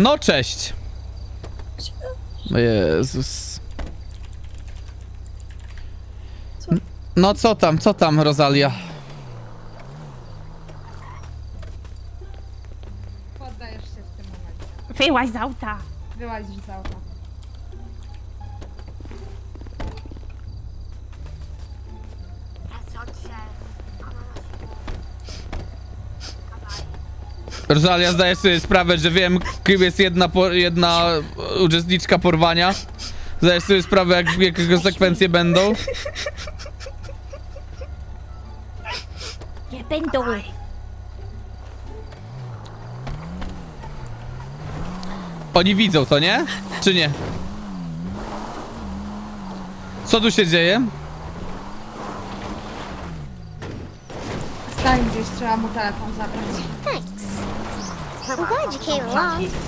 No cześć. Jezus. Co? No co tam, co tam, Rosalia? Poddajesz się w tym momencie. Wyłaź z auta. Wyłazisz z auta. Rosalia, zdajesz sobie sprawę, że wiem, kim jest jedna, po, jedna uczestniczka porwania? Zdajesz sobie sprawę, jak, jakie konsekwencje będą? Nie będą. Oni widzą to, nie? Czy nie? Co tu się dzieje? Stań gdzieś, trzeba mu telefon zabrać. Thanks. I'm glad you came along.